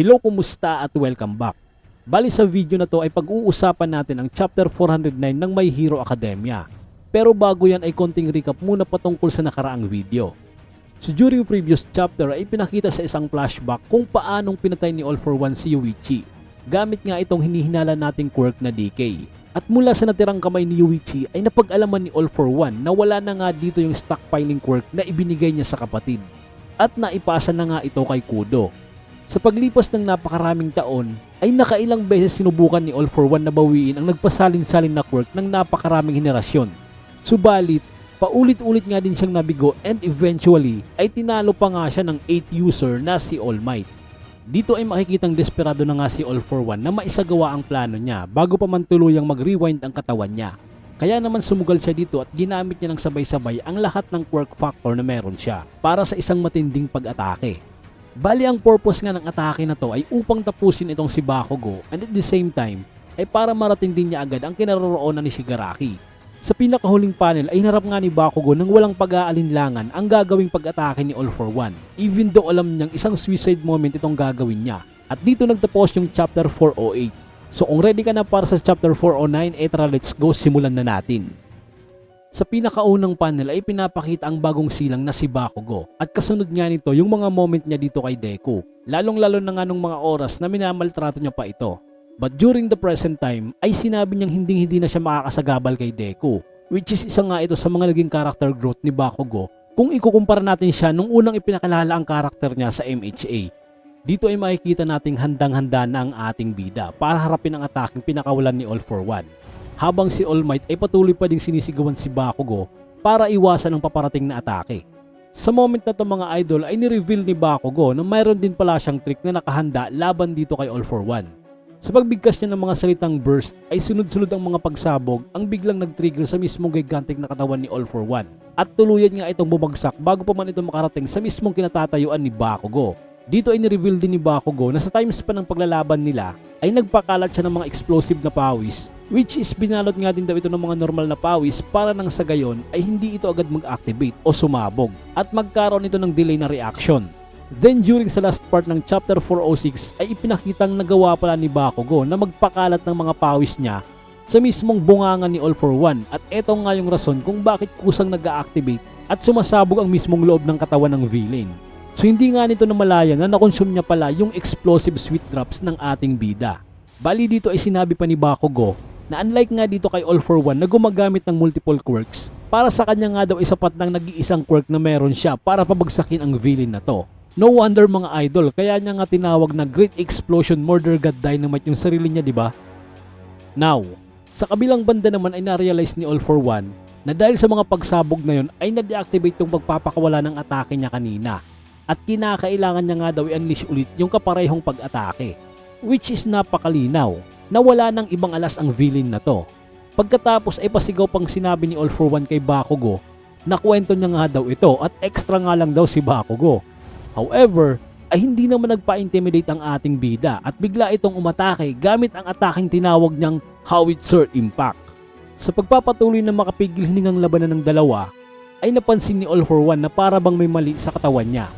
Hello, kumusta at welcome back. Bali sa video na to ay pag-uusapan natin ang chapter 409 ng My Hero Academia. Pero bago yan ay konting recap muna patungkol sa nakaraang video. So during previous chapter ay pinakita sa isang flashback kung paanong pinatay ni All for One si Yuichi. Gamit nga itong hinihinala nating quirk na DK. At mula sa natirang kamay ni Yuichi ay napag-alaman ni All for One na wala na nga dito yung stockpiling quirk na ibinigay niya sa kapatid. At naipasa na nga ito kay Kudo. Sa paglipas ng napakaraming taon, ay nakailang beses sinubukan ni All for One na bawiin ang nagpasalin-salin na quirk ng napakaraming henerasyon. Subalit, paulit-ulit nga din siyang nabigo and eventually ay tinalo pa nga siya ng 8 user na si All Might. Dito ay makikitang desperado na nga si All for One na maisagawa ang plano niya bago pa man tuluyang mag-rewind ang katawan niya. Kaya naman sumugal siya dito at ginamit niya ng sabay-sabay ang lahat ng quirk factor na meron siya para sa isang matinding pag-atake. Bali ang purpose nga ng atake na to ay upang tapusin itong si Bakugo and at the same time ay para marating din niya agad ang kinaroroonan ni Shigaraki. Sa pinakahuling panel ay narap nga ni Bakugo nang walang pag-aalinlangan ang gagawing pag-atake ni All for One even though alam niyang isang suicide moment itong gagawin niya. At dito nagtapos yung chapter 408. So kung ready ka na para sa chapter 409, eh tara let's go, simulan na natin. Sa pinakaunang panel ay pinapakita ang bagong silang na si Bakugo at kasunod nga nito yung mga moment niya dito kay Deku. Lalong lalo na nga nung mga oras na minamaltrato niya pa ito. But during the present time ay sinabi niyang hindi hindi na siya makakasagabal kay Deku which is isa nga ito sa mga naging character growth ni Bakugo kung ikukumpara natin siya nung unang ipinakalala ang karakter niya sa MHA. Dito ay makikita nating handang-handa na ang ating bida para harapin ang ataking pinakawalan ni All for One habang si All Might ay patuloy pa ding sinisigawan si Bakugo para iwasan ang paparating na atake. Sa moment na to mga idol ay nireveal ni Bakugo na mayroon din pala siyang trick na nakahanda laban dito kay All for One. Sa pagbigkas niya ng mga salitang burst ay sunod-sunod ang mga pagsabog ang biglang nag-trigger sa mismong gigantic na katawan ni All for One. At tuluyan nga itong bumagsak bago pa man ito makarating sa mismong kinatatayuan ni Bakugo. Dito ay nireveal din ni Bakugo na sa times pa ng paglalaban nila ay nagpakalat siya ng mga explosive na pawis which is binalot nga din daw ito ng mga normal na pawis para nang sa gayon ay hindi ito agad mag-activate o sumabog at magkaroon ito ng delay na reaction. Then during sa last part ng chapter 406 ay ipinakitang nagawa pala ni Bakugo na magpakalat ng mga pawis niya sa mismong bunganga ni All for One at eto nga yung rason kung bakit kusang nag-activate at sumasabog ang mismong loob ng katawan ng villain. So hindi nga nito namalaya na nakonsume niya pala yung explosive sweet drops ng ating bida. Bali dito ay sinabi pa ni Bakugo na unlike nga dito kay All for One na gumagamit ng multiple quirks, para sa kanya nga daw ay sapat ng nag-iisang quirk na meron siya para pabagsakin ang villain na to. No wonder mga idol, kaya niya nga tinawag na Great Explosion Murder God Dynamite yung sarili niya, di ba? Now, sa kabilang banda naman ay na-realize ni All for One na dahil sa mga pagsabog na yun ay na-deactivate yung pagpapakawala ng atake niya kanina at kinakailangan niya nga daw i-unleash ulit yung kaparehong pag-atake which is napakalinaw na wala nang ibang alas ang villain na to. Pagkatapos ay pasigaw pang sinabi ni All for One kay Bakugo na kwento niya nga daw ito at extra nga lang daw si Bakugo. However, ay hindi naman nagpa-intimidate ang ating bida at bigla itong umatake gamit ang ataking tinawag niyang Howitzer Impact. Sa pagpapatuloy na makapigil hiningang labanan ng dalawa, ay napansin ni All for One na para bang may mali sa katawan niya.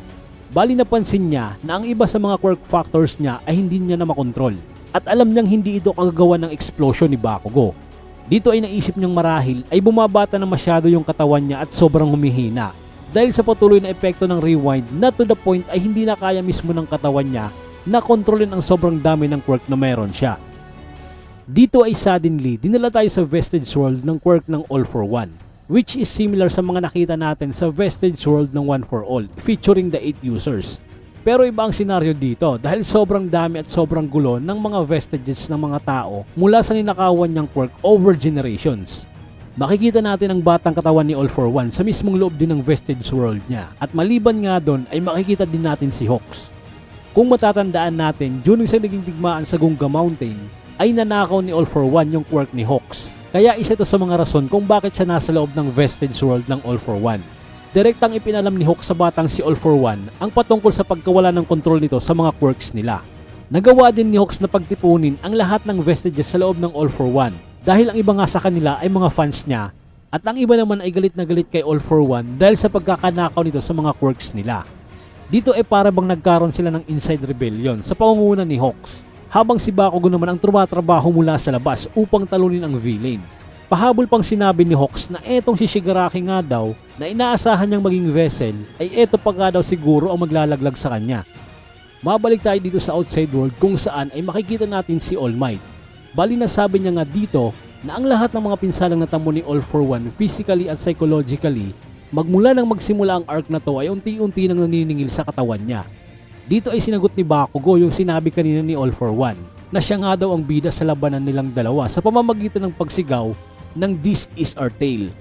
Bali napansin niya na ang iba sa mga quirk factors niya ay hindi niya na makontrol at alam niyang hindi ito kagagawa ng explosion ni Bakugo. Dito ay naisip niyang marahil ay bumabata na masyado yung katawan niya at sobrang humihina dahil sa patuloy na epekto ng rewind na to the point ay hindi na kaya mismo ng katawan niya na kontrolin ang sobrang dami ng quirk na meron siya. Dito ay suddenly dinala tayo sa Vestige World ng quirk ng All for One which is similar sa mga nakita natin sa Vestige World ng One for All featuring the 8 users. Pero iba ang senaryo dito dahil sobrang dami at sobrang gulo ng mga vestiges ng mga tao mula sa ninakawan niyang quirk over generations. Makikita natin ang batang katawan ni All for One sa mismong loob din ng Vestige World niya at maliban nga doon ay makikita din natin si Hawks. Kung matatandaan natin, during sa naging digmaan sa Gunga Mountain, ay nanakaw ni All for One yung quirk ni Hawks. Kaya isa ito sa mga rason kung bakit siya nasa loob ng Vestige World ng All for One. Direktang ipinalam ni Hawk sa batang si All for One ang patungkol sa pagkawala ng kontrol nito sa mga quirks nila. Nagawa din ni Hawks na pagtipunin ang lahat ng vestiges sa loob ng All for One dahil ang iba nga sa kanila ay mga fans niya at ang iba naman ay galit na galit kay All for One dahil sa pagkakanakaw nito sa mga quirks nila. Dito ay para bang nagkaroon sila ng inside rebellion sa pangunguna ni Hawks habang si Bakugo naman ang trumatrabaho mula sa labas upang talunin ang villain. Pahabol pang sinabi ni Hawks na etong si Shigaraki nga daw na inaasahan niyang maging vessel ay eto pa nga daw siguro ang maglalaglag sa kanya. Mabalik tayo dito sa outside world kung saan ay makikita natin si All Might. Bali na sabi niya nga dito na ang lahat ng mga pinsalang natamo ni All for One physically at psychologically magmula nang magsimula ang arc na to ay unti-unti nang naniningil sa katawan niya. Dito ay sinagot ni Bakugo yung sinabi kanina ni All for One na siya nga daw ang bida sa labanan nilang dalawa sa pamamagitan ng pagsigaw ng This is our tale.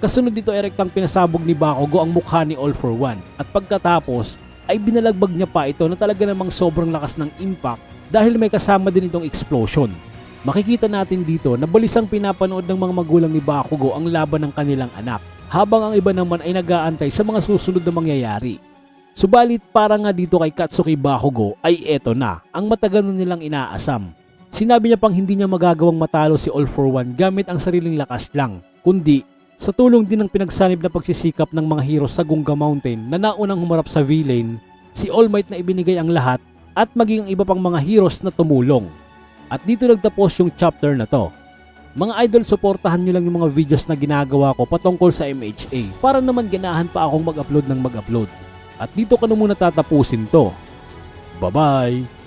Kasunod dito ay rektang pinasabog ni Bakugo ang mukha ni All for One at pagkatapos ay binalagbag niya pa ito na talaga namang sobrang lakas ng impact dahil may kasama din itong explosion. Makikita natin dito na balisang pinapanood ng mga magulang ni Bakugo ang laban ng kanilang anak habang ang iba naman ay nag-aantay sa mga susunod na mangyayari. Subalit para nga dito kay Katsuki Bakugo ay eto na ang matagal na nilang inaasam. Sinabi niya pang hindi niya magagawang matalo si All for One gamit ang sariling lakas lang, kundi sa tulong din ng pinagsanib na pagsisikap ng mga heroes sa Gunga Mountain na naunang humarap sa villain, si All Might na ibinigay ang lahat at maging ang iba pang mga heroes na tumulong. At dito nagtapos yung chapter na to. Mga idol, suportahan nyo lang yung mga videos na ginagawa ko patungkol sa MHA para naman ganahan pa akong mag-upload ng mag-upload. At dito ko na muna tatapusin to. Bye-bye!